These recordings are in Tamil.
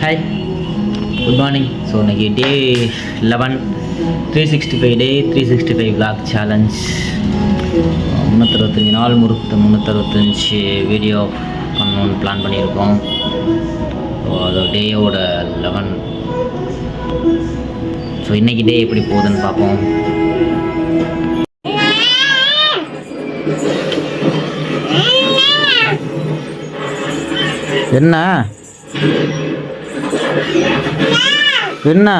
ஹாய் குட் மார்னிங் ஸோ இன்றைக்கி day eleven three sixty five day three sixty five blog challenge முந்நூற்றறுபத்தஞ்சி நாள் முறுத்து முந்நூற்றறுபத்தஞ்சி வீடியோ பண்ணணுன்னு பிளான் பண்ணியிருக்கோம். ஸோ அது டேயோட லெவன் ஸோ இன்றைக்கி டே எப்படி போகுதுன்னு பார்ப்போம். என்ன? என்ன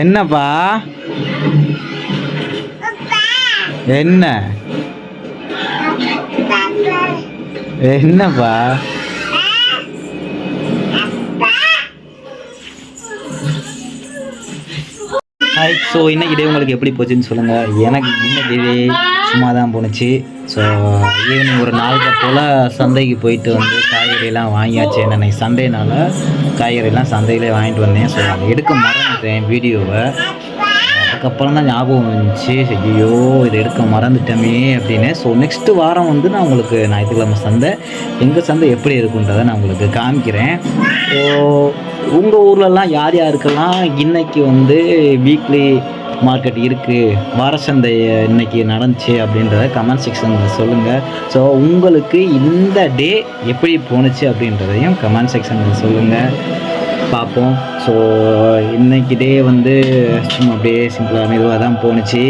என்னப்பா? என்ன? என்னப்பா? ஹாய் ஸோ இன்னைக்கு டே உங்களுக்கு எப்படி போச்சுன்னு சொல்லுங்கள் எனக்கு இந்த டே சும்மா தான் போணுச்சு. ஸோ ஈவினிங் ஒரு நாலரை போல் சந்தைக்கு போயிட்டு வந்து காய்கறியெல்லாம் வாங்கியாச்சு. என்ன சந்தைனால காய்கறியெல்லாம் சந்தையிலே வாங்கிட்டு வந்தேன். ஸோ அதை எடுக்க மறந்துட்டேன் வீடியோவை. அதுக்கப்புறம் தான் ஞாபகம் வந்துச்சு. ஐயோ இதை எடுக்க மறந்துட்டோமே அப்படின்னு. ஸோ நெக்ஸ்ட் வாரம் வந்து நான் உங்களுக்கு ஞாயிற்றுக்கிழமை சந்தை எங்கள் சந்தை எப்படி இருக்குன்றதை நான் உங்களுக்கு காமிக்கிறேன். ஸோ உங்கள் ஊர்லலாம் யார் யாருக்கெல்லாம் இன்றைக்கி வந்து வீக்லி மார்க்கெட் இருக்குது வார சந்தை நடந்துச்சு அப்படின்றத கமெண்ட் செக்ஷனில் சொல்லுங்கள் ஸோ உங்களுக்கு இந்த டே எப்படி போணுச்சு அப்படின்றதையும் கமெண்ட் செக்ஷனில் சொல்லுங்கள் பார்ப்போம். ஸோ இன்னைக்கு டே வந்து சும்மா அப்படியே சிம்பிளாக மெதுவாக தான் போணுச்சு.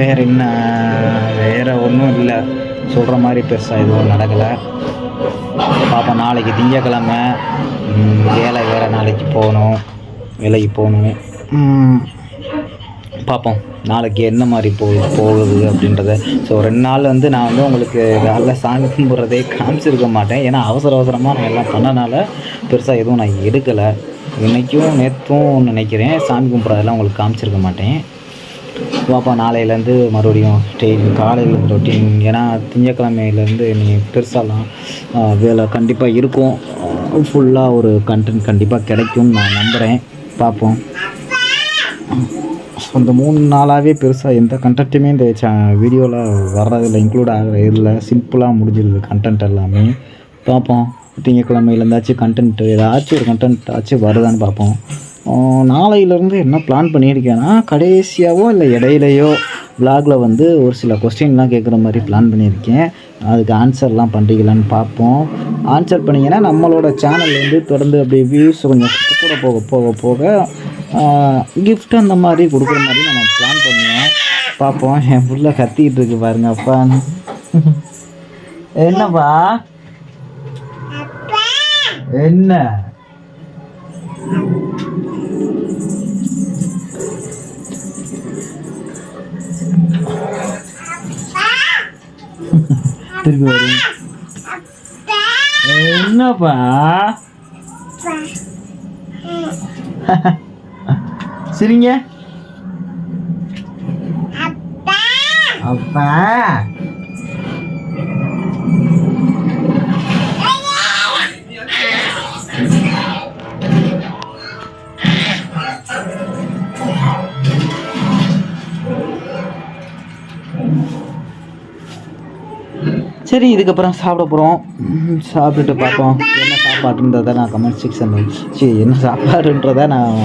வேறு என்ன வேறு ஒன்றும் இல்லை. சொல்கிற மாதிரி பெருசாக எதுவும் நடக்கலை. பார்ப்போம். நாளைக்கு திங்கக்கிழமை. வேலை வேறு நாளைக்கு போகணும். வேலைக்கு போகணும். ம், பார்ப்போம் நாளைக்கு என்ன மாதிரி போ போகுது அப்படின்றத. ஸோ ரெண்டு நாள் வந்து நான் வந்து உங்களுக்கு நல்ல சாமி கும்பிட்றதே காமிச்சிருக்க மாட்டேன். ஏன்னா அவசர அவசரமாக நான் எல்லாம் பண்ணனால பெருசாக எதுவும் நான் எடுக்கலை. இன்றைக்கும் நேற்றும் நினைக்கிறேன். சாமி கும்பிட்றதெல்லாம் உங்களுக்கு காமிச்சிருக்க மாட்டேன். பார்ப்போம் நாளையிலேருந்து மறுபடியும் டெய்லி காலையில் ரொட்டீன் ஏன்னா திங்கக்கிழமையிலேருந்து நீ பெருசாலாம் வேலை கண்டிப்பாக இருக்கும். ஃபுல்லாக ஒரு கண்டென்ட் கண்டிப்பாக கிடைக்கும்னு நான் நம்புகிறேன் பார்ப்போம் ஸோ இந்த மூணு நாளாகவே பெருசாக எந்த கண்டென்ட்டுமே இந்த சே வீடியோவில் வர்றதில்ல இன்க்ளூட் ஆகிற இதில் சிம்பிளாக முடிஞ்சிருது கண்டென்ட் எல்லாமே. பார்ப்போம் திங்கக்கிழமையிலேருந்தாச்சும் கண்டென்ட்டு ஏதாச்சும் ஒரு கண்டென்ட் ஆச்சும் வருதான்னு பார்ப்போம் நாளையிலேருந்து என்ன பிளான் பண்ணியிருக்கேன்னா கடைசியாவோ இல்லை இடையிலையோ விலாகில் வந்து ஒரு சில கொஸ்டின்லாம் கேட்குற மாதிரி பிளான் பண்ணியிருக்கேன். அதுக்கு ஆன்சர்லாம் பண்ணிக்கலான்னு பார்ப்போம் ஆன்சர் பண்ணிங்கன்னா நம்மளோட சேனல் வந்து தொடர்ந்து அப்படியே வியூஸ் கொஞ்சம் கூட போக போக போக கிஃப்ட் அந்த மாதிரி கொடுக்குற மாதிரி நம்ம பிளான் பண்ணுவோம். பார்ப்போம். என் புள்ள கத்திக்கிட்டு இருக்கு பாருங்க அப்பா. என்னப்பா? என்ன? திருப்பி வரும். என்னப்பா? சரிங்க அப்பா சரி இதுக்கப்புறம் சாப்பிட போகிறோம் சாப்பிட்டுட்டு பார்ப்போம் என்ன சாப்பாடுன்றதை நான் கமெண்ட் செக்ஷன் சரி என்ன சாப்பாடுன்றதை நான்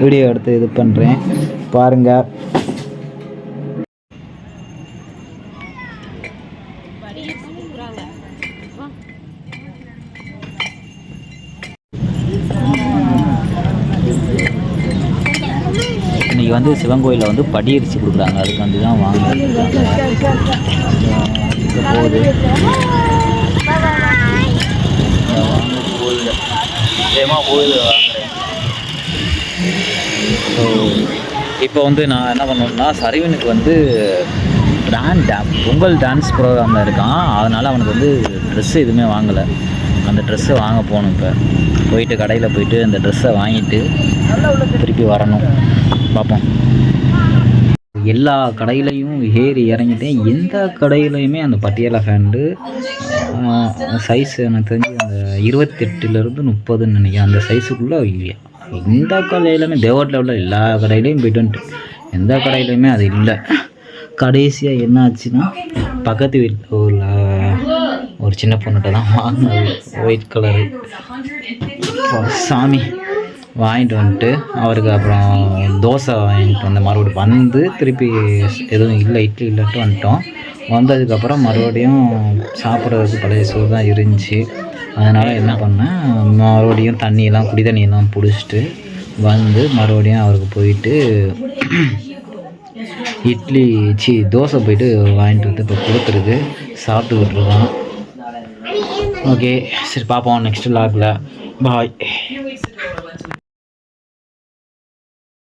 வீடியோ எடுத்து இது பண்ணுறேன் பாருங்கள் இன்னைக்கு வந்து சிவன் கோயிலில் வந்து படியரிசி கொடுக்குறாங்க. அதுக்கு வந்து தான் வாங்க போகுது நிச்சயமாக போகுது வாங்குறேன் ஸோ இப்போ வந்து நான் என்ன பண்ணணும்னா சரவணுக்கு வந்து டான் பொங்கல் டான்ஸ் ப்ரோக்ராமில் இருக்கான். அதனால் அவனுக்கு வந்து ட்ரெஸ்ஸு எதுவுமே வாங்கலை. அந்த ட்ரெஸ்ஸை வாங்க போகணும் இப்போ. போயிட்டு கடையில் போயிட்டு அந்த ட்ரெஸ்ஸை வாங்கிட்டு திருப்பி வரணும். பார்ப்போம். எல்லா கடையிலையும் ஏறி இறங்கிட்டேன். எந்த கடையிலையுமே அந்த பட்டியாலா ஃபேண்டு சைஸ் எனக்கு தெரிஞ்சு அந்த இருபத்தெட்டுலேருந்து முப்பதுன்னு நினைக்கிறேன். அந்த சைஸுக்குள்ளே எந்த கடையிலுமே தேவட் லெவலில் எல்லா கடையிலையும் போயிட்டு வந்துட்டு எந்த கடையிலையுமே அது இல்லை. கடைசியாக என்ன ஆச்சுன்னா பக்கத்து வீட்டில் உள்ள ஒரு சின்ன பொண்ணுகிட்ட தான் வாங்கினது. ஒயிட் கலரு சாமி. வாங்கிட்டு வந்துட்டு அவருக்கு அப்புறம் தோசை வாங்கிட்டு வந்தேன் மறுபடியும் வந்து திருப்பி எதுவும் இல்லை இட்லி இல்லைட்டு வந்துட்டோம். வந்ததுக்கப்புறம் மறுபடியும் சாப்பிட்றதுக்கு பழைய சோறு தான் இருந்துச்சு. அதனால் என்ன பண்ணேன் மறுபடியும் தண்ணியெல்லாம் குடி தண்ணியெல்லாம் பிடிச்சிட்டு வந்து மறுபடியும் அவருக்கு போயிட்டு இட்லி சி தோசை போயிட்டு வாங்கிட்டு வந்து இப்போ கொடுத்துருக்கு. சாப்பிட்டுக்கிட்டு இருக்கோம் ஓகே சரி பார்ப்போம் நெக்ஸ்ட் லாகில் பாய்